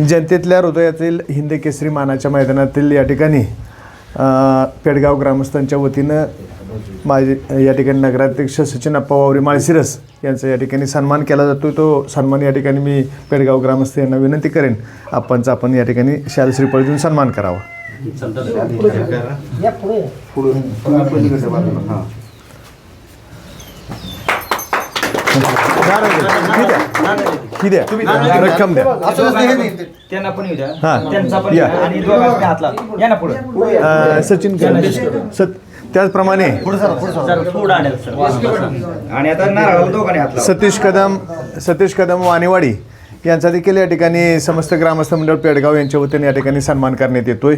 जनतेतल्या हृदयातील हिंद केसरी मानाच्या मैदानातील या ठिकाणी पेडगाव ग्रामस्थांच्या वतीनं माझे या ठिकाणी नगराध्यक्ष सचिन अप्पा वावरे माळशिरस यांचा या ठिकाणी सन्मान केला जातो. तो सन्मान या ठिकाणी मी पेडगाव ग्रामस्थ यांना विनंती करेन. आपणचा आपण या ठिकाणी शाल श्रीफळ देऊन सन्मान करावा. ही द्या. रक्कम द्या. त्यांना पण येऊ द्या. हा. त्यांचा पण या. आणि हातला या ना पुढे. अ, सचिन सत त्याचप्रमाणे पुढे आणेल सर. आणि आता दोघांनी हातला सतीश कदम सतीश कदम वाणेवाडी यांचा देखील या ठिकाणी समस्त ग्रामस्थ मंडळ पेडगाव यांच्या वतीने या ठिकाणी सन्मान करण्यात येतोय.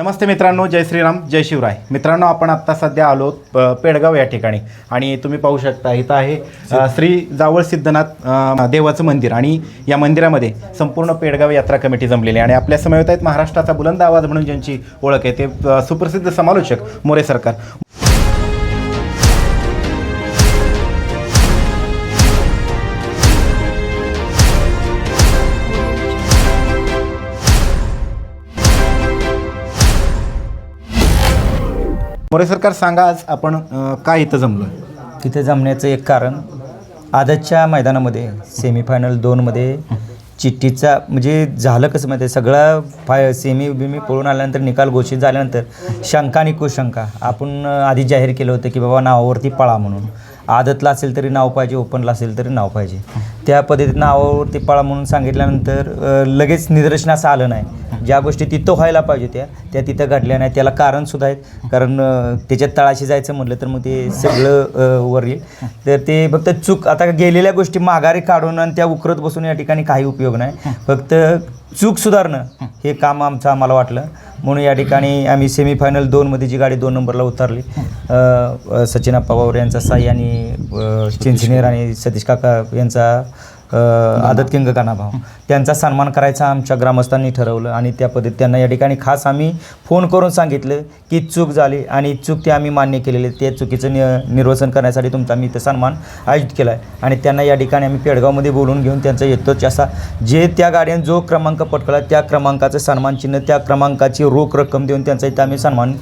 नमस्ते मित्रांनो जय श्रीराम जय शिवराय. मित्रांनो आपण आत्ता सध्या आलो पेडगाव या ठिकाणी. आणि तुम्ही पाहू शकता इथं आहे श्री जावळ सिद्धनाथ देवाचं मंदिर. आणि या मंदिरामध्ये संपूर्ण पेडगाव यात्रा कमिटी जमलेली आहे. आणि आपल्या समवेत आहेत महाराष्ट्राचा बुलंद आवाज म्हणून ज्यांची ओळख आहे ते सुप्रसिद्ध समालोचक मोरे सरकार. मोरे सरकार सांगा आज आपण अ, काय इथं जमलो तिथे जमण्याचं एक कारण आजच्या मैदानामध्ये सेमीफायनल दोनमध्ये चिठ्ठीचा म्हणजे झालं कसं माहिती आहे? सगळं फाय सेमी बिमी पळून आल्यानंतर निकाल घोषित झाल्यानंतर शंका आणि कुशंका. आपण आधी जाहीर केलं होतं की बाबा नावावरती पळा म्हणून. आदतला असेल तरी नाव पाहिजे ओपनला असेल तरी नाव पाहिजे. त्या पद्धतीत नावावरती पळा म्हणून सांगितल्यानंतर लगेच निदर्शनास आलं नाही. ज्या गोष्टी तिथं व्हायला पाहिजे त्या त्या तिथं घडल्या नाही. त्याला कारणसुद्धा आहेत. कारण त्याच्यात तळाशी जायचं म्हटलं तर मग ते सगळं वर येईल. तर ते फक्त चूक आता गेलेल्या गोष्टी माघारी काढून आणि त्या उकरत बसून या ठिकाणी काही उपयोग नाही. फक्त चूक सुधारणं हे. काम आमचं आम्हाला वाटलं. म्हणून या ठिकाणी आम्ही सेमीफायनल दोनमध्ये जी गाडी दोन नंबरला उतरली. सचिन पवार यांचा साई आणि चिंचनेर आणि सतीश काका यांचा आदत किंग काना भाव त्यांचा सन्मान करायचा आमच्या ग्रामस्थांनी ठरवलं आणि त्या पद्धतीत त्यांना या ठिकाणी खास आम्ही फोन करून सांगितलं की चूक झाली आणि चूक ते आम्ही मान्य केलेली आहे. त्या चुकीचं नि निर्वसन करण्यासाठी तुमचा आम्ही इथं सन्मान आयोजित केला आहे आणि त्यांना या ठिकाणी आम्ही पेडगावमध्ये बोलून घेऊन त्यांचा येतोच. असा जे त्या गाड्याने जो क्रमांक पटकला त्या क्रमांकाचं सन्मान चिन्ह त्या क्रमांकाची रोख रक्कम देऊन त्यांचा इथं आम्ही सन्मान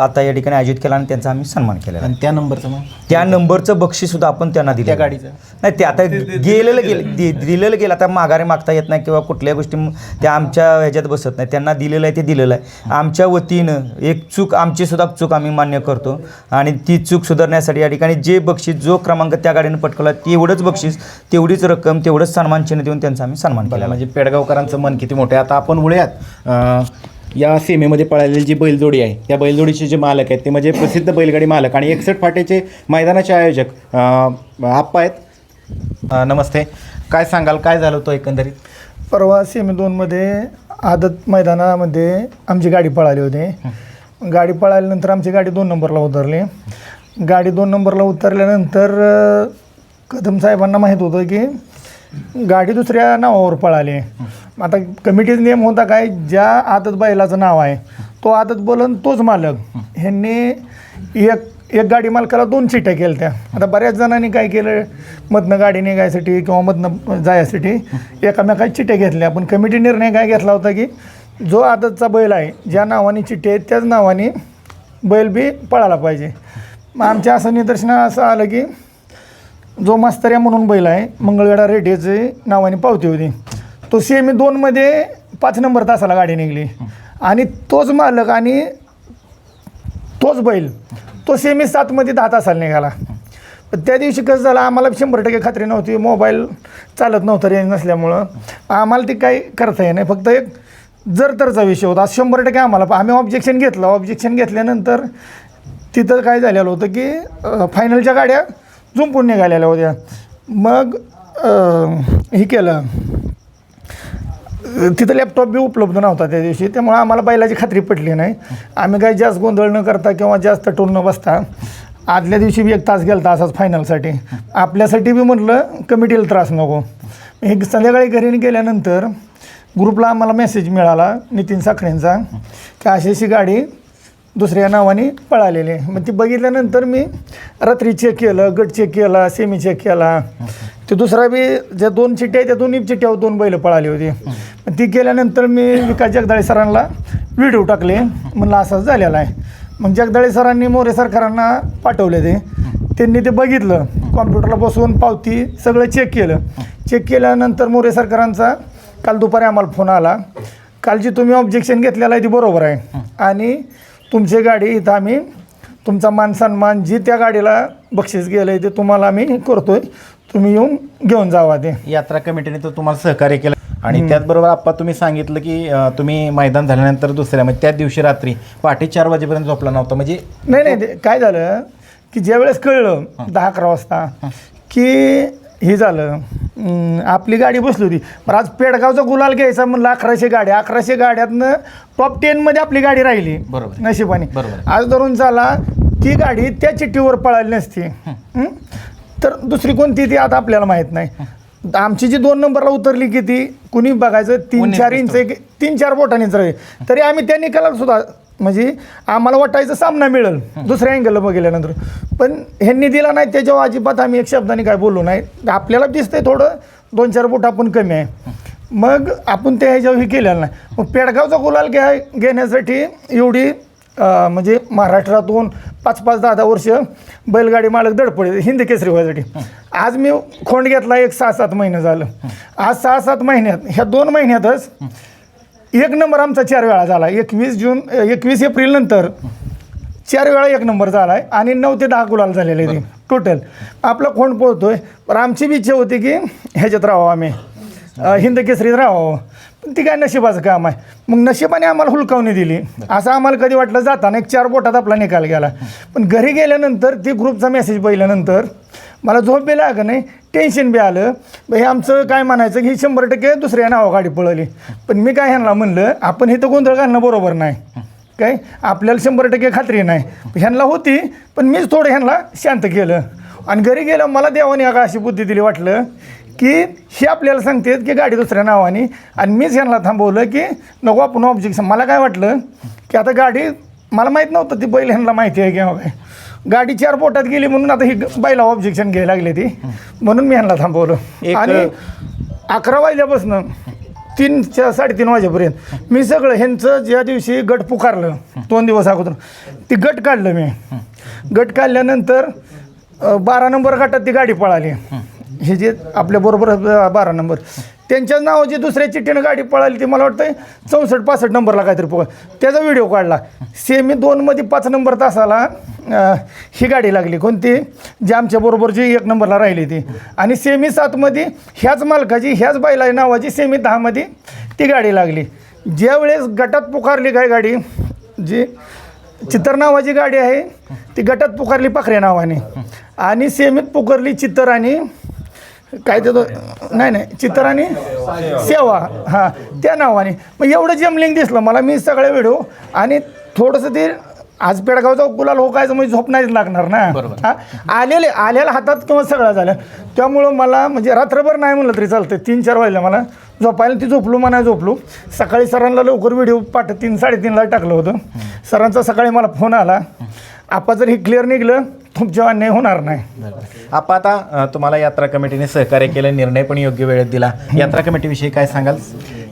आता या ठिकाणी आयोजित केला आणि त्यांचा आम्ही सन्मान केला आणि त्या नंबरचं मग? त्या नंबरचं बक्षीससुद्धा आपण त्यांना दिलं त्या गाडीचं? नाही ते आता गेलेलं गेलं दि- दिलेलं गेलं. आता माघारी मागता येत नाही किंवा कुठल्या गोष्टी त्या आमच्या ह्याच्यात बसत नाही. त्यांना दिलेलं आहे ते दिलेलं आहे. आमच्या वतीनं एक चूक आमची सुद्धा चूक आम्ही मान्य करतो. आणि ती चूक सुधारण्यासाठी या ठिकाणी जे बक्षीस जो क्रमांक त्या गाडीनं पटकवला तेवढंच बक्षीस तेवढीच रक्कम तेवढंच सन्मान चिन्ह देऊन त्यांचा आम्ही सन्मान केला म्हणजे पेडगावकरांचं मन किती मोठं आहे. आता आपण वळूयात. या सीमेमध्ये पळालेली जी बैलजोडी आहे त्या बैलजोडीचे जे मालक आहेत ते म्हणजे प्रसिद्ध बैलगाडी मालक आणि एकसठ फाट्याचे मैदानाचे आयोजक आप्पा आहेत. अ, नमस्ते. काय सांगाल? काय झालं होतं एकंदरीत? परवा सेमी दोनमध्ये आदत मैदानामध्ये आमची गाडी पळाली होती. गाडी पळाल्यानंतर आमची गाडी दोन नंबरला उतरली. गाडी दोन नंबरला उतरल्यानंतर अ, कदम साहेबांना माहीत होतं की गाडी दुसऱ्या नावावर पळाली. आता कमिटीचा नियम होता काय ज्या आदत बैलाचं नाव आहे तो आदत बोलन तोच मालक. ह्यांनी एक एक गाडी मालकाला दोन चिट्ट्या केल्या त्या आता बऱ्याच जणांनी काय केलं? मधनं गाडी निघायसाठी किंवा मधनं जायसाठी एकामेकाच्या चिट्या घेतल्या. पण कमिटी निर्णय काय घेतला होता की जो आदतचा बैल आहे ज्या नावाने चिठ्ठी आहेत त्याच नावाने बैल बी पळाला पाहिजे. मग आमच्या असं निदर्शनात असं आलं की जो मास्तर्या म्हणून बैल आहे मंगळवेढा रेड्याचे नावाने पावती होती. तो सेमी दोनमध्ये पाच नंबर तासाला गाडी निघली. आणि तोच मालक आणि तोच बैल तो सेमी सातमध्ये दहा तासाला निघाला. पण त्या दिवशी कसं झालं आम्हाला शंभर टक्के खात्री नव्हती. मोबाईल चालत नव्हतं रेंज नसल्यामुळं. आम्हाला ते काही करता येत नाही. फक्त एक जर तरचा विषय होता. आज शंभर टक्के आम्हाला आम्ही ऑब्जेक्शन घेतलं. ऑब्जेक्शन घेतल्यानंतर तिथं काय झालेलं होतं की फायनलच्या गाड्या जुंपून निघालेल्या होत्या. मग हे केलं. तिथं लॅपटॉप बी उपलब्ध नव्हता त्या दिवशी. त्यामुळे आम्हाला बैलाची खात्री पटली नाही. आम्ही काही जास्त गोंधळ न करता किंवा जास्त टोल न बसता आदल्या दिवशी बी एक तास गेला असाच फायनलसाठी आपल्यासाठी बी म्हटलं कमिटीला त्रास नको. हे संध्याकाळी घरी गेल्यानंतर ग्रुपला आम्हाला मेसेज मिळाला नितीन साखरेंचा की अशी अशी गाडी दुसऱ्या नावाने पळालेली आहे. मग ती बघितल्यानंतर मी रात्री चेक केलं गट चेक केला सेमी चेक केला. ते दुसरा बी ज्या दोन चिठ्ठ्या आहेत त्या दोन्ही चिठ्ठ्यावर दोन बैल पळाली होती. पण ती गेल्यानंतर मी विकास जगदाळे सरांना व्हिडिओ टाकले. म्हणलं असाच झालेला आहे. मग जगदाळे सरांनी मोरे सरकारांना पाठवले ते. त्यांनी ते बघितलं. कॉम्प्युटरला बसवून पावती सगळं चेक केलं. चेक केल्यानंतर मोरे सरकारांचा काल दुपारी आम्हाला फोन आला. काल जी तुम्ही ऑब्जेक्शन घेतलेलं आहे ती बरोबर आहे. आणि तुमची गाडी इथं आम्ही तुमचा मान सन्मान जी त्या गाडीला बक्षीस गेलं आहे ते तुम्हाला आम्ही करतो आहे तुम्ही येऊन घेऊन जावा ते. यात्रा कमिटीने तर तुम्हाला सहकार्य केलं. आणि त्याचबरोबर आप्पा तुम्ही सांगितलं की अं, तुम्ही मैदान झाल्यानंतर दुसऱ्या म्हणजे त्या दिवशी रात्री पहाटे चार वाजेपर्यंत झोपला नव्हता. म्हणजे नाही नाही ते काय झालं की ज्या वेळेस कळलं दहा अकरा वाजता की हे झालं अं, आपली गाडी बसली होती. पण आज पेडगावचा गुलाल घ्यायचा म्हणलं अकराशे गाड्या. अकराशे गाड्यातनं टॉप टेनमध्ये आपली गाडी राहिली. बरोबर. नशिबाने. बरोबर. आज धरून चाला ती गाडी त्या चिठ्ठीवर पळाली नसती. हं? तर दुसरी कोणती ती आता आपल्याला माहीत नाही. आमची जी दोन नंबरला उतरली की ती कुणी बघायचं? तीन चार इंच एक- तीन चार बोटांनीच राहील. तरी आम्ही त्या निकालात सुद्धा म्हणजे आम्हाला वाटायचं सामना मिळेल. दुसऱ्या अँगलला बघितल्यानंतर. पण ह्यांनी दिला नाही त्याच्यावर अजिबात आम्ही एक शब्दाने काय बोललो नाही. आपल्याला दिसतंय थोडं दोन चार बोट आपण कमी आहे. मग आपण त्या ह्याच्यावर हे केलेलं नाही. मग पेडगावचा गुलाल घ्या घेण्यासाठी एवढी म्हणजे महाराष्ट्रातून पाच पाच दहा दहा वर्ष बैलगाडी मालक धडपडे हिंद केसरी व्हायसाठी. आज मी खोंड घेतला एक सहा सात महिने झालं. आज सहा सात महिन्यात ह्या दोन महिन्यातच एक नंबर आमचा चार वेळा झाला. एकवीस जून एकवीस एप्रिल नंतर चार वेळा एक नंबर झाला आहे आणि नऊ ते दहा गुलाल झालेले टोटल आपला खोंड पोहतोय. पण आमची बी इच्छा होती की ह्याच्यात राहावं आम्ही. अं, हिंद केसरीत राहावं पण ती काय नशिबाचं काम आहे. मग नशिबाने आम्हाला हुलकावणी दिली. असं आम्हाला कधी वाटलं जाताना एक चार बोटात आपला निकाल गेला. पण घरी गेल्यानंतर ती ग्रुपचा मेसेज बघितल्यानंतर मला झोप बी लागं नाही टेन्शन बी आलं. बा हे आमचं काय म्हणायचं की ही शंभर टक्के दुसऱ्या नावा गाडी पळवली पण मी काय ह्यांना म्हणलं आपण इथं गोंधळ घालणं बरोबर नाही. काय? आपल्याला शंभर टक्के खात्री नाही. ह्यांना होती पण मीच थोडं ह्यांना शांत केलं. आणि घरी गेलं मला देवाने का अशी बुद्धी दिली वाटलं की हे आपल्याला सांगतात की गाडी दुसऱ्या नावाने. आणि मीच ह्यांना थांबवलं की नको आपण ऑब्जेक्शन मला काय वाटलं की आता गाडी मला माहीत नव्हतं ती बैल ह्यांना माहिती आहे किंवा काय. गाडी चार पोटात गेली म्हणून आता ही बैला ऑब्जेक्शन घ्यायला लागली ती. म्हणून मी ह्यांना थांबवलं. आणि अकरा वाजल्यापासून तीन च्या साडेतीन वाजेपर्यंत मी सगळं ह्यांचं ज्या दिवशी गट पुकारलं दोन दिवस अगोदर ती गट काढलं मी. गट काढल्यानंतर बारा नंबर गटात ती गाडी पळाली. हे जे आपल्याबरोबर बारा नंबर. त्यांच्या नावाची दुसऱ्या चिठ्ठीनं गाडी पळाली ती मला वाटतं चौसष्ट पासष्ट नंबरला काहीतरी पळ त्याचा व्हिडिओ काढला. सेमी दोनमध्ये पाच नंबर तासाला ही गाडी लागली. कोणती? जी आमच्याबरोबर जी एक नंबरला राहिली ती. आणि सेमी सातमध्ये ह्याच मालकाची ह्याच बायला नावाची सेमी दहामध्ये ती गाडी लागली. ज्या वेळेस गटात पुकारली काय गाडी? जी चित्तर नावाची गाडी आहे ती गटात पुकारली पाखऱ्या नावाने. आणि सेमीत पुकारली चित्तर आणि काय ते तो नाही नाही चित्तर आणि सेवा. हां त्या नावाने. मग एवढं जमलिंग दिसलं. मला मी सगळे व्हिडिओ आणि थोडंसं ते आज पेडगावचा गुलाल हो काय म्हणजे झोप नाहीच लागणार ना. हा आलेले आलेल्या हातात किंवा सगळं झालं. त्यामुळं मला म्हणजे रात्रभर नाही म्हणलं तरी चालतं तीन चार वाजले मला. झोपायला ती झोपलो म्हणा झोपलो. सकाळी सरांना लवकर व्हिडिओ पाठ तीन साडेतीनला टाकलं होतं. सरांचा सकाळी मला फोन आला. आपा जर हे क्लिअर निघलं तुमच्या अन्याय होणार नाही. आपण आता तुम्हाला यात्रा कमिटीने सहकार्य केलं निर्णय पण योग्य वेळेत दिला. यात्रा कमिटीविषयी काय सांगाल?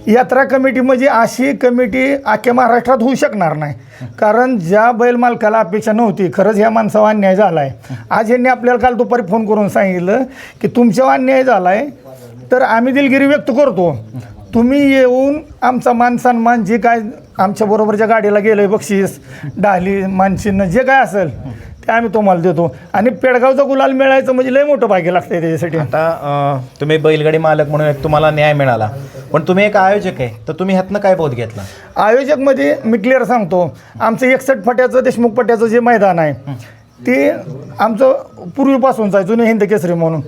यात्रा कमिटी म्हणजे अशी कमिटी अख्ख्या महाराष्ट्रात होऊ शकणार नाही. कारण ज्या बैल मालकाला अपेक्षा नव्हती खरंच ह्या माणसावर अन्याय झाला आहे आज यांनी आपल्याला काल दुपारी फोन करून सांगितलं की तुमच्यावर अन्याय झाला आहे तर आम्ही दिलगिरी व्यक्त करतो. तुम्ही येऊन आमचा मान सन्मान जे काय आमच्याबरोबर ज्या गाडीला गेलं आहे बक्षीस डाली मानचिन्ह जे काय असेल आम्ही तुम्हाला देतो? आणि पेडगावचा गुलाल मिळायचं म्हणजे लय मोठं भाग्य लागतं त्याच्यासाठी. आता अं, तुम्ही बैलगाडी मालक म्हणून एक तुम्हाला न्याय मिळाला. पण तुम्ही एक आयोजक आहे तर तुम्ही ह्यातनं काय बोध घेतला? आयोजकमध्ये मी क्लिअर सांगतो. आमचं एकसठ फट्याचं देशमुख पट्याचं जे मैदान आहे ते आमचं पूर्वीपासूनचं आहे जुने हिंद केसरी म्हणून.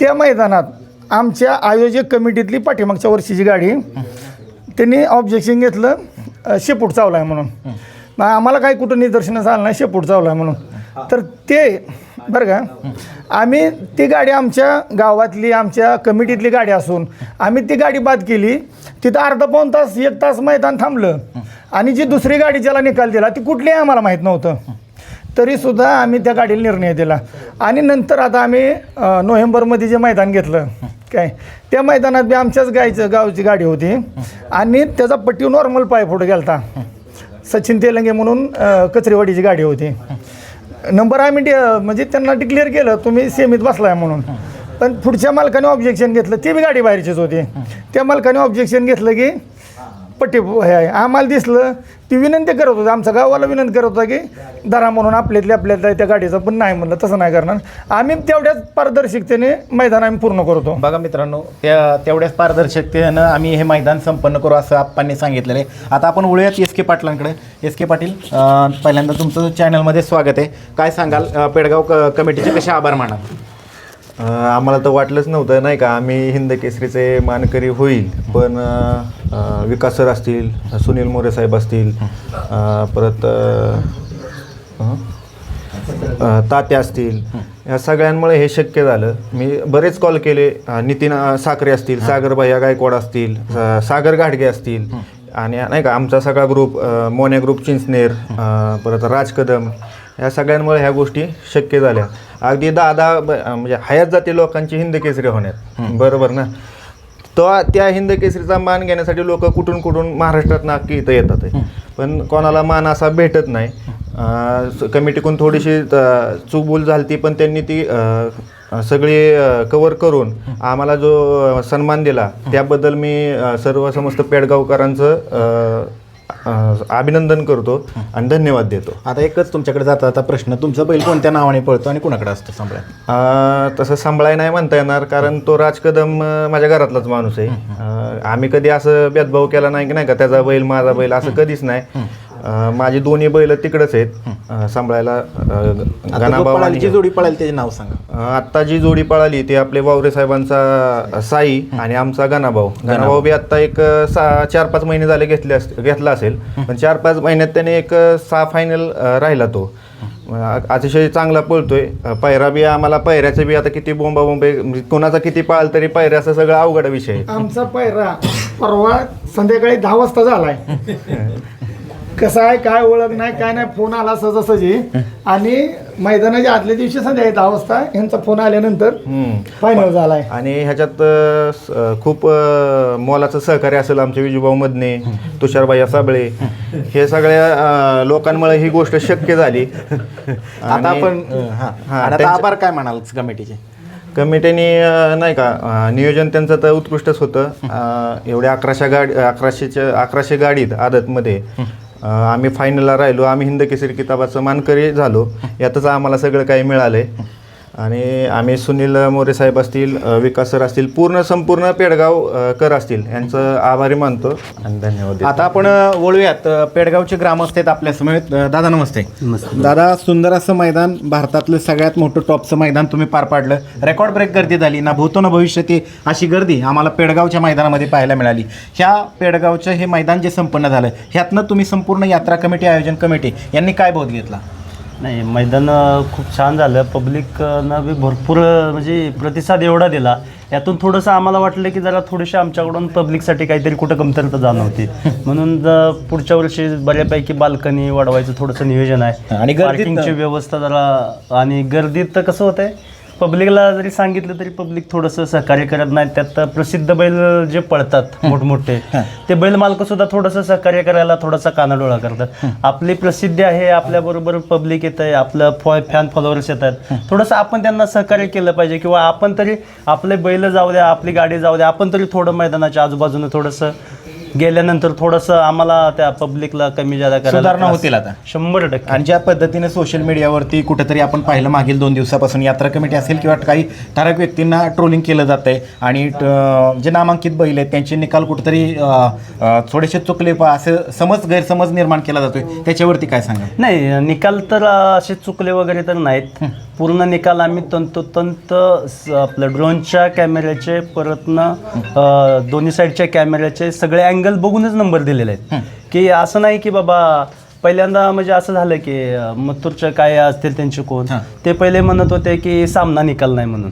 त्या मैदानात आमच्या आयोजक कमिटीतली पाठीमागच्या वर्षीची गाडी त्यांनी ऑब्जेक्शन घेतलं अ, शेपूट चावला आहे म्हणून मग आम्हाला काही कुठं निदर्शनास आलं नाही शेपूट चावला आहे म्हणून. तर ते बरं का? आम्ही ती गाडी आमच्या गावातली आमच्या कमिटीतली गाडी असून आम्ही ती गाडी बाद केली. तिथं अर्धा पाऊण तास एक तास मैदान थांबलं. आणि जी दुसरी गाडी ज्याला निकाल दिला ती कुठलीही आम्हाला माहीत नव्हतं. तरीसुद्धा आम्ही त्या गाडीला निर्णय दिला. आणि नंतर आता आम्ही नोव्हेंबरमध्ये जे मैदान घेतलं काय त्या मैदानात बी आमच्याच गायचं गावची गाडी होती. आणि त्याचा पट्टी नॉर्मल पाय फुट गेलता. सचिन तेलंगे म्हणून कचरेवाडीची गाडी होती. नंबर आम्ही डि- म्हणजे त्यांना डिक्लेअर केलं तुम्ही सेमीत बसलाय म्हणून. पण पुढच्या मालकाने ऑब्जेक्शन घेतलं ते बी गाडी बाहेरचीच होती. त्या मालकाने ऑब्जेक्शन घेतलं की पट्टी हे आहे. आम्हाला दिसलं ती विनंती करत होती. आमचा गावाला विनंती करत होता की दरा म्हणून आपल्यातल्या आपल्यातल्या त्या गाडीचं पण नाही म्हणलं तसं नाही करणार. आम्ही तेवढ्याच पारदर्शकतेने मैदान आम्ही पूर्ण करतो बघा मित्रांनो त्या तेवढ्याच पारदर्शकतेनं आम्ही हे मैदान संपन्न करू असं आप्पांनी सांगितलेलं आहे. आता आपण वळूयात एस के पाटलांकडे. एस के पाटील पहिल्यांदा तुमचं चॅनलमध्ये स्वागत आहे. काय सांगाल पेडगाव क कमिटीचे कसे आभार मानाल आम्हाला तर वाटलंच नव्हतं नाही का? आम्ही हिंद केसरीचे मानकरी होईल पण विकास सर असतील सुनील मोरे साहेब असतील परत ताते तात्या असतील या सगळ्यांमुळे हे शक्य झालं. मी बरेच कॉल केले नितीन साखरे असतील सागर भैया गायकवाड असतील सागर गाडगे असतील आणि नाही का आमचा सगळा ग्रुप मोन्या ग्रुप चिंचनेर परत राज कदम या सगळ्यांमुळे ह्या गोष्टी शक्य झाल्या. अगदी दहा दहा म्हणजे हयात जाती लोकांची हिंद केसरी होण्यात. बरोबर ना? तो त्या हिंद केसरीचा मान घेण्यासाठी लोक कुठून कुठून महाराष्ट्रात नक्की इथं येतात. पण कोणाला मान असा भेटत नाही. कमिटीकडून थोडीशी अं, चूकभूल झाली ती पण त्यांनी ती सगळी कवर करून आम्हाला जो सन्मान दिला त्याबद्दल मी सर्व समस्त पेडगावकरांचं अभिनंदन करतो आणि धन्यवाद देतो. आता एकच तुमच्याकडे जाता आता प्रश्न तुमचा बैल कोणत्या नावाने पळतो आणि कुणाकडे असतो सांभाळा तसं सांभाळाय नाही म्हणता येणार कारण तो राज कदम माझ्या घरातलाच माणूस आहे. आम्ही कधी असं भेदभाव केला नाही की नाही का त्याचा बैल माझा बैल असं कधीच नाही. अं, माझी दोन्ही बैल तिकडंच आहेत. अं, सांभाळायला अं, गणाभाऊ आणि जोडी पळाली त्याचे नाव सांगा. अं, आत्ता जी जोडी पळाली ती आपले वावरे साहेबांचा साई आणि आमचा गणाभाऊ गणाभाऊ बी आत्ता एक अं, सहा चार पाच महिने झाले घेतले अस घेतला असेल. पण चार पाच महिन्यात त्याने एक अं, सहा फायनल राहिला तो. अं, अतिशय चांगला पळतोय. अं, पायरा बी आम्हाला पायऱ्याचं बी आता किती बोंबा बोंबे म्हणजे कोणाचा किती पाळ तरी पायऱ्याचा सगळं अवघड विषय आहे. आमचा पायरा परवा संध्याकाळी दहा वाजता झालाय. कसं आहे काय ओळख नाही काय नाही फोन आला सहजासहजी आणि मैदानाच्या आदल्या दिवशी संध्याकाळी दहा वाजता यांचा फोन आल्यानंतर. फायनल झालाय. आणि ह्याच्यात अं, स- अं, खूप अं, मोलाचं सहकार्य असेल आमचे विजूभाऊ मदने तुषारबाई साबळे. हे. सगळ्या अं, लोकांमुळे ही गोष्ट शक्य झाली. आता आणि- आपण हा हा, आणि आता आभार काय म्हणाल कमिटीचे? कमिटीने अं, नाही का अं, नियोजन त्यांचं तर उत्कृष्टच होतं. अं, एवढ्या अकराशे गाडी अकराशेच्या अकराशे गाडीत आदतमध्ये. आम्ही फायनलला राहिलो. आम्ही हिंद केसरी किताबाचं मानकरी झालो. यातच आम्हाला सगळं काही मिळालंय. आणि आम्ही सुनील मोरे साहेब असतील विकास सर असतील पूर्ण संपूर्ण पेडगाव कर असतील यांचं आभारी मानतो. आणि धन्यवाद. आता आपण वळूयात पेडगावचे ग्रामस्थ आहेत आपल्या समेत दादा नमस्ते. दादा सुंदर असं मैदान भारतातलं सगळ्यात मोठं टॉपचं मैदान तुम्ही पार पाडलं. रेकॉर्ड ब्रेक गर्दी झाली ना भूतो ना भविष्यात अशी गर्दी आम्हाला पेडगावच्या मैदानामध्ये पाहायला मिळाली. ह्या पेडगावचं हे मैदान जे संपन्न झालं ह्यातनं तुम्ही संपूर्ण यात्रा कमिटी आयोजन कमिटी यांनी काय बोध घेतला? नाही मैदान खूप छान झालं. पब्लिकनं बी भरपूर म्हणजे प्रतिसाद एवढा दिला. यातून थोडंसं आम्हाला वाटलं की जरा थोडेसे आमच्याकडून पब्लिकसाठी काहीतरी कुठं कमतरता जाणवते. म्हणून ज- पुढच्या वर्षी बऱ्यापैकी बाल्कनी वाढवायचं थोडंसं नियोजन आहे. आणि गर्दीत- पार्किंगची व्यवस्था जरा आणि गर्दीत तर कसं होतंय पब्लिकला जरी सांगितलं तरी पब्लिक थोडंसं सहकार्य करत नाही. त्यात प्रसिद्ध बैल जे पळतात मोठमोठे ते बैल मालक सुद्धा थोडंसं सहकार्य करायला थोडासा कानाडोळा करतात. आपली प्रसिद्धी आहे आपल्याबरोबर पब्लिक येत आहे आपलं फॉ फॅन फॉलोअर्स येतात थोडंसं आपण त्यांना सहकार्य केलं पाहिजे किंवा आपण तरी आपले बैल जाऊ द्या आपली गाडी जाऊ द्या आपण तरी थोडं मैदानाच्या आजूबाजूनं थोडंसं गेल्यानंतर थोडंसं आम्हाला त्या पब्लिकला कमी जादा करायला सुधारणा होतील आता. शंभर टक्के. आणि ज्या पद्धतीने सोशल मीडियावरती कुठेतरी आपण पाहिलं मागील दोन दिवसापासून यात्रा कमिटी असेल किंवा काही ठराविक व्यक्तींना ट्रोलिंग केलं जात आहे आणि जे नामांकित बैल आहेत त्यांचे निकाल कुठेतरी अं, अं, थोडेसे चुकले पा असं समज गैरसमज निर्माण केला जातोय. त्याच्यावरती काय सांगा नाही निकाल तर असे चुकले वगैरे तर नाहीत. पूर्ण निकाल आम्ही तंतोतंत स- आपलं ड्रोनच्या कॅमेऱ्याचे परतनं अ, दोन्ही साईडच्या कॅमेऱ्याचे सगळे अँगल बघूनच नंबर दिलेले आहेत. की असं नाही की बाबा पहिल्यांदा म्हणजे असं झालं की अ, मथुरच्या काय असतील त्यांचे कोण? ते पहिले म्हणत होते की सामना निकाल नाही म्हणून.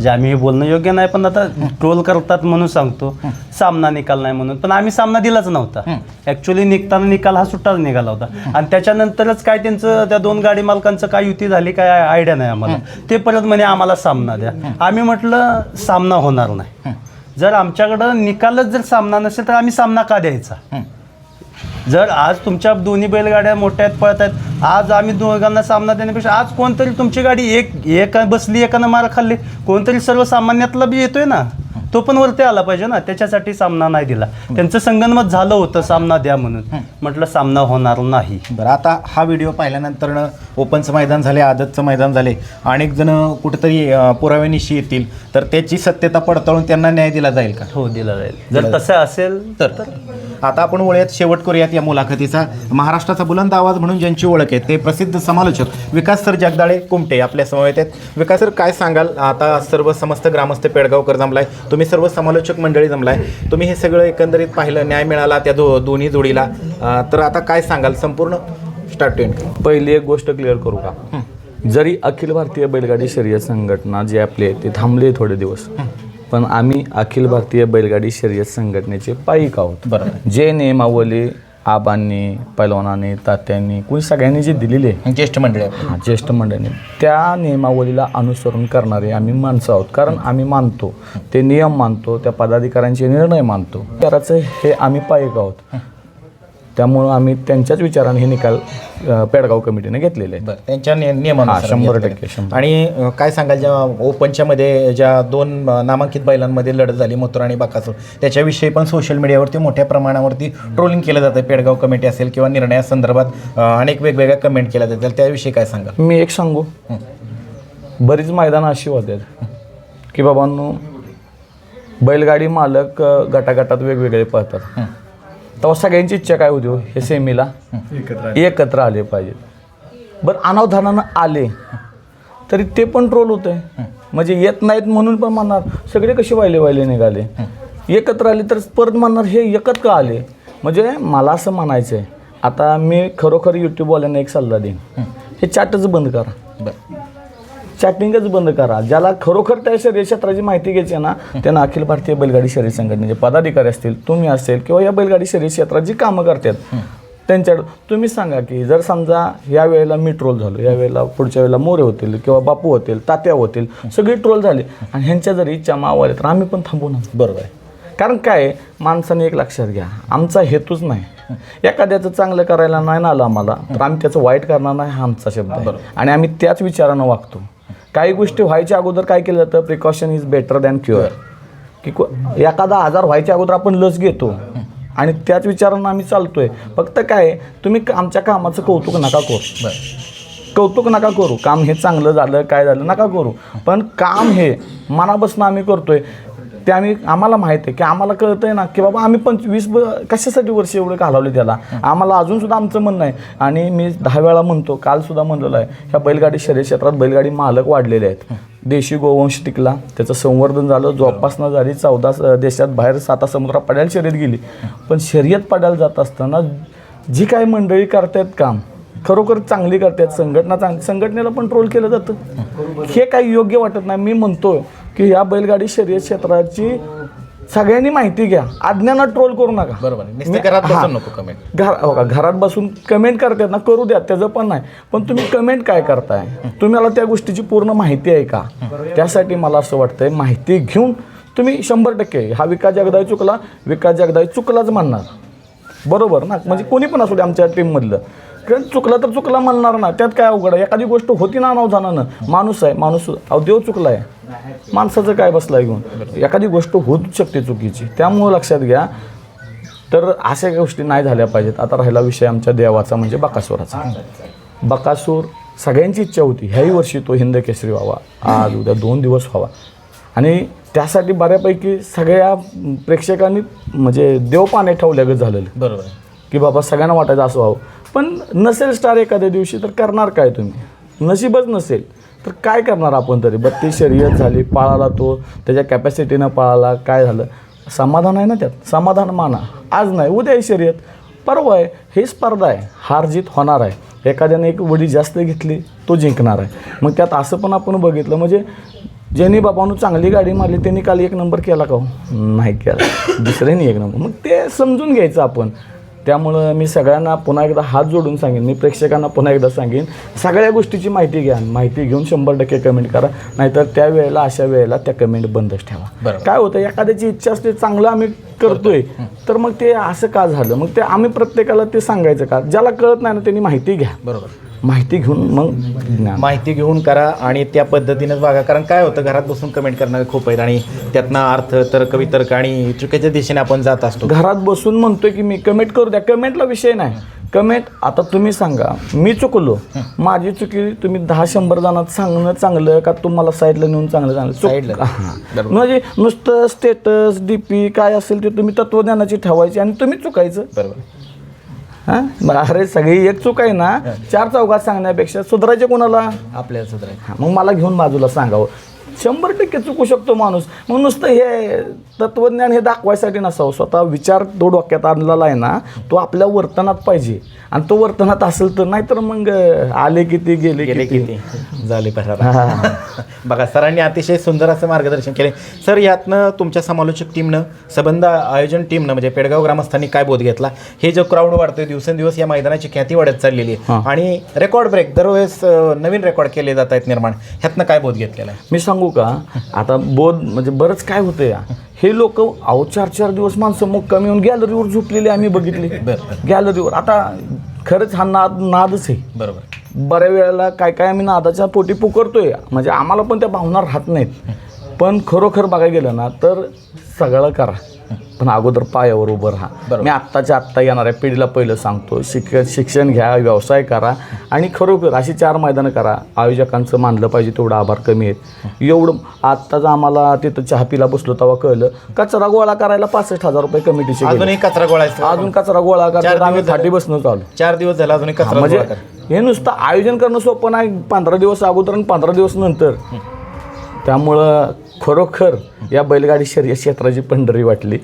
म्हणजे आम्ही हे बोलणं योग्य नाही पण आता ट्रोल करतात म्हणून सांगतो. सामना निकाल नाही म्हणून. पण आम्ही सामना दिलाच नव्हता. ऍक्च्युली निघताना निकाल हा सुट्टाच निघाला होता. आणि त्याच्यानंतरच काय त्यांचं त्या दोन गाडी मालकांचं काय युती झाली काय आयडिया नाही आम्हाला. ते परत म्हणे आम्हाला सामना द्या. आम्ही म्हटलं सामना होणार नाही. जर आमच्याकडं निकालच जर सामना नसेल तर आम्ही सामना का द्यायचा? जर आज तुमच्या दोन्ही बैलगाड्या मोठ्या आहेत पळत आहेत आज आम्ही दोघांना सामना देण्यापेक्षा आज कोणतरी तुमची गाडी एक एक बसली एकानं मार खाल्ली कोणतरी सर्वसामान्यातला बी येतोय ना तो पण वरती आला पाहिजे ना त्याच्यासाठी सामना नाही दिला. त्यांचं संगनमत झालं होतं सामना द्या म्हणून. म्हटलं सामना होणार नाही. बरं आता हा व्हिडिओ पाहिल्यानंतर ओपनचं मैदान झाले आदतचं मैदान झाले अनेक जण कुठेतरी पुराव्यानिशी येतील तर त्याची सत्यता पडताळून त्यांना न्याय दिला जाईल का? हो दिला जाईल. जर तसं असेल तर आता आपण वळूयात शेवट करूयात या मुलाखतीचा. महाराष्ट्राचा बुलंद आवाज म्हणून ज्यांची ओळख आहे ते प्रसिद्ध समालोचक विकास सर जगदाळे कुमटे आपल्या समवेत आहेत. विकास सर काय सांगाल? आता सर्व समस्त ग्रामस्थ पेडगावकर जमलाय तुम्ही सर्व समालोचक मंडळी जमलाय तुम्ही हे सगळं एकंदरीत पाहिलं न्याय मिळाला त्या दो दोन्ही जोडीला. तर आता काय सांगाल? संपूर्ण स्टार्ट पहिली एक गोष्ट क्लिअर करू का? जरी अखिल भारतीय बैलगाडी शर्यत संघटना जे आपले ते थांबले थोडे दिवस. पण आम्ही अखिल भारतीय बैलगाडी शर्यत संघटनेचे पायिक आहोत. बरोबर. जे नियमावली आबांनी पैलवानांनी तात्यांनी कोणी सगळ्यांनी जे दिलेली आहे. ज्येष्ठ मंडळी. हा, ज्येष्ठ मंडळीने. त्या नियमावलीला अनुसरण करणारे आम्ही माणसं आहोत. कारण आम्ही मानतो ते नियम मानतो त्या पदाधिकाऱ्यांचे निर्णय मानतो. त्याचं हे आम्ही पायक आहोत. त्यामुळं आम्ही त्यांच्याच विचाराने हे निकाल अ, पेडगाव कमिटीने घेतलेले आहेत. बरं त्यांच्या निय- नियमानुसार हा, शंभर. टक्के, शंभर. आणि अं, काय सांगाल ज्या ओपनच्या मध्ये ज्या दोन अं, नामांकित बैलांमध्ये लढत झाली मथुर आणि बाकासूर त्याच्याविषयी पण सोशल मीडियावरती मोठ्या प्रमाणावरती ट्रोलिंग केलं जातं पेडगाव कमिटी असेल किंवा निर्णयासंदर्भात अं, अनेक वेगवेगळ्या कमेंट केल्या जातील त्याविषयी काय सांगाल? मी एक सांगू? बरीच मैदानं अशी होतात की बाबांनो बैलगाडी मालक अ, गटागटात वेगवेगळे पळतात. तेव्हा सगळ्यांची इच्छा काय होती हो? हे सेमीला? एकत्र आले. पाहिजेत बरं अनावधानानं आले. तरी ते पण ट्रोल होत. आहे म्हणजे येत नाहीत म्हणून पण म्हणणार सगळे कसे वाहिले वाहिले निघाले. एकत्र आले तर परत म्हणणार हे एकत्र का आले? म्हणजे मला असं म्हणायचं आहे आता मी खरोखर यूट्यूबवाल्यांना एक सल्ला देईन. हे चॅटच बंद करा. चॅटिंगच बंद करा. ज्याला खरोखर त्या शर्यत क्षेत्राची माहिती घ्यायची ना त्यांना अखिल भारतीय बैलगाडी शर्यत संघटनेचे पदाधिकारी असतील तुम्ही असेल किंवा या बैलगाडी शर्यत क्षेत्रात जी कामं करतात त्यांच्याकडं तुम्ही सांगा की जर समजा या वेळेला मी ट्रोल झालो या वेळेला पुढच्या वेळेला मोरे होतील किंवा बापू होतील तात्या होतील सगळे ट्रोल झाले. आणि ह्यांच्या जर इच्छा मावल्या तर आम्ही पण थांबू ना. बरोबर आहे. कारण काय माणसाने एक लक्षात घ्या. आमचा हेतूच नाही. एखाद्याचं चांगलं करायला नाही ना आलं आम्हाला तर आम्ही त्याचं वाईट करणार नाही हा आमचा शब्द आहे. आणि आम्ही त्याच विचारानं वागतो. काही गोष्टी व्हायच्या अगोदर काय केलं जातं? Precaution is better than cure की को- एखादा आजार व्हायच्या अगोदर आपण लस घेतो. आणि त्याच विचारानं आम्ही चालतोय. फक्त काय तुम्ही क- आमच्या कामाचं कौतुक नका करू. कौतुक नका करू. काम हे चांगलं झालं काय झालं नका करू. पण काम हे मनापासून आम्ही करतोय. ते आम्ही आम्हाला माहीत आहे की आम्हाला कळतं आहे ना की बाबा आम्ही पंचवीस ब कशासाठी वर्ष एवढे घालवले त्याला? आम्हाला अजूनसुद्धा आमचं म्हणणं आहे. आणि मी दहा वेळा म्हणतो कालसुद्धा म्हणलेलं आहे ह्या बैलगाडी शर्यत क्षेत्रात बैलगाडी मालक वाढलेले आहेत. देशी गोवंश टिकला त्याचं संवर्धन झालं जोपासना झाली चौदा देशात बाहेर साता समुद्रा पडायला शर्यत गेली. पण शर्यत पडायला जात असताना जी काय मंडळी करतायत काम खरोखर चांगली करतात संघटना चांगली संघटनेला पण ट्रोल केलं जातं. हे काही योग्य वाटत नाही. मी म्हणतो की या बैलगाडी शर्यत क्षेत्राची सगळ्यांनी माहिती घ्या. अज्ञानात ट्रोल करू नका. बरोबर आहे. नुसतं घरात बसून हां. नको comment. घर हो का? घरात बसून कमेंट करतात ना करू द्या. त्याचं पण नाही. पण तुम्ही कमेंट काय करताय? तुम्हाला त्या गोष्टीची पूर्ण माहिती आहे का? त्यासाठी मला असं वाटतंय माहिती घेऊन तुम्ही शंभर टक्के. हा विकास जगदाय चुकला. विकास जगदाय चुकलाच म्हणणार बरोबर ना? म्हणजे कोणी पण असू दे आमच्या टीममधलं कारण चुकला तर चुकला म्हणणार ना. त्यात काय अवघड आहे? एखादी गोष्ट होती ना अनावधानानं माणूस आहे माणूस अहो देव चुकला आहे माणसाचं काय बसला घेऊन? एखादी गोष्ट होत शकते चुकीची. त्यामुळं लक्षात घ्या. तर अशा गोष्टी नाही झाल्या पाहिजेत. आता राहिला विषय आमच्या देवाचा म्हणजे बकासुराचा. बकासूर सगळ्यांची इच्छा होती. ह्याही वर्षी तो हिंद केसरी व्हावा. आज उद्या दोन दिवस व्हावा. आणि त्यासाठी बऱ्यापैकी सगळ्या प्रेक्षकांनी म्हणजे देव पाने ठेवल्यागत झालेलं. बरोबर. आहे. की बाबा सगळ्यांना वाटायचं असं व्हावं. पण नसेल स्टार एखाद्या दिवशी तर करणार काय तुम्ही? नशीबच नसेल तर काय करणार आपण तरी? बत्तीस शर्यत झाली पाळाला तो त्याच्या कॅपॅसिटीनं पाळाला काय झालं? समाधान आहे ना त्यात? समाधान माना. आज नाही उद्या आहे शर्यत. परवा आहे ही स्पर्धा आहे. हार जीत होणार आहे. एखाद्याने एक वडी जास्त घेतली तो जिंकणार आहे. मग त्यात असं पण आपण बघितलं म्हणजे ज्यांनी बाबांनो चांगली गाडी मारली त्यांनी काल एक नंबर केला का हो? नाही केला. दुसऱ्याने एक नंबर. मग ते समजून घ्यायचं आपण. त्यामुळं मी सगळ्यांना पुन्हा एकदा हात जोडून सांगेन मी प्रेक्षकांना पुन्हा एकदा सांगेन सगळ्या गोष्टीची माहिती घ्या माहिती घेऊन शंभर टक्के कमेंट करा नाहीतर त्या वेळेला अशा वेळेला त्या कमेंट बंदच ठेवा. काय होतं एखाद्याची इच्छा असते चांगलं आम्ही करतोय तर मग ते असं का झालं? मग ते आम्ही प्रत्येकाला ते सांगायचं का? ज्याला कळत नाही ना त्यांनी माहिती घ्या. बरोबर. माहिती घेऊन मग माहिती घेऊन करा आणि त्या पद्धतीनेच बघा कारण काय होतं घरात बसून कमेंट करणारे खूप आहेत आणि त्यातनं अर्थ तर्क वितर्क आणि चुकीच्या दिशेने आपण जात असतो. घरात बसून म्हणतोय की मी कमेंट करू द्या. कमेंटला विषय नाही. कमेंट आता तुम्ही सांगा. मी चुकलो. माझी चुकी तुम्ही दहा शंभर जणात सांगणं चांगलं का तुम्हाला साईडला नेऊन चांगलं चांगलं? Side ला. हां. म्हणजे नुसतं स्टेटस डीपी काय असेल ते तुम्ही तत्वज्ञानाची ठेवायची आणि तुम्ही चुकायचं. बरोबर. हां? मग अरे सगळी एक चूक आहे ना. चार चौघात सांगण्यापेक्षा सुधारायचे कोणाला? आपल्या सुधाराय हा, मग मला घेऊन बाजूला सांगावं. शंभर टक्के चुकू शकतो माणूस. मग नुसतं हे तत्वज्ञान हे दाखवायसाठी नसावं. स्वतः विचार तो डोक्यात आणलेला आहे ना तो आपल्या वर्तनात पाहिजे. आणि तो वर्तनात असेल तर नाहीतर मग आले किती गेले गेले किती. झाले पसारा बघा सरांनी अतिशय सुंदर असं मार्गदर्शन केले. सर यातनं तुमच्या समालोचक टीमनं संबंध आयोजन टीमनं म्हणजे पेडगाव ग्रामस्थांनी काय बोध घेतला? हे जो क्राऊड वाढतोय दिवसेंदिवस या मैदानाची ख्याती वाढत चाललेली आहे. आणि रेकॉर्ड ब्रेक दरवेळेस नवीन रेकॉर्ड केले जात आहेत निर्माण. ह्यातनं काय बोध घेतलेला आहे? मी सांगू का? आता बोध म्हणजे बरंच काय होतं या. हे लोक अहो चार चार दिवस माणसं मुक्कामी येऊन गॅलरीवर झोपलेली आम्ही बघितली. गॅलरीवर आता खरंच हा नाद नादच आहे. बरोबर. बऱ्या वेळेला काय काय आम्ही नादाच्या पोटी पुकारतोय. म्हणजे आम्हाला पण त्या भावना राहत नाहीत. पण खरोखर बघायला गेलं ना तर सगळं करा. पण अगोदर पायावर उभं राहा. मी आत्ताच्या आत्ता येणाऱ्या पिढीला पहिलं सांगतो शिक शिक्षण घ्या व्यवसाय करा आणि खरोखर अशी चार मैदानं करा. आयोजकांचं मानलं पाहिजे तेवढं आभार कमी आहेत. एवढं आत्ताच आम्हाला तिथं चहा पिला बसलो तेव्हा कळलं कचरा गोळा करायला पासष्ट हजार रुपये कमिटीचे गेले. अजूनही कचरा गोळायचा? अजून कचरा गोळा करतात आम्ही. फाटी बसणं चालू. चार दिवस झाला अजूनही हा, कचरा म्हणजे गोळा. हे नुसतं आयोजन करणं सोपं नाही पंधरा दिवस अगोदर आणि पंधरा दिवस नंतर. त्यामुळं खरोखर या बैलगाडी शर्यत क्षेत्राची पंढरी वाटली.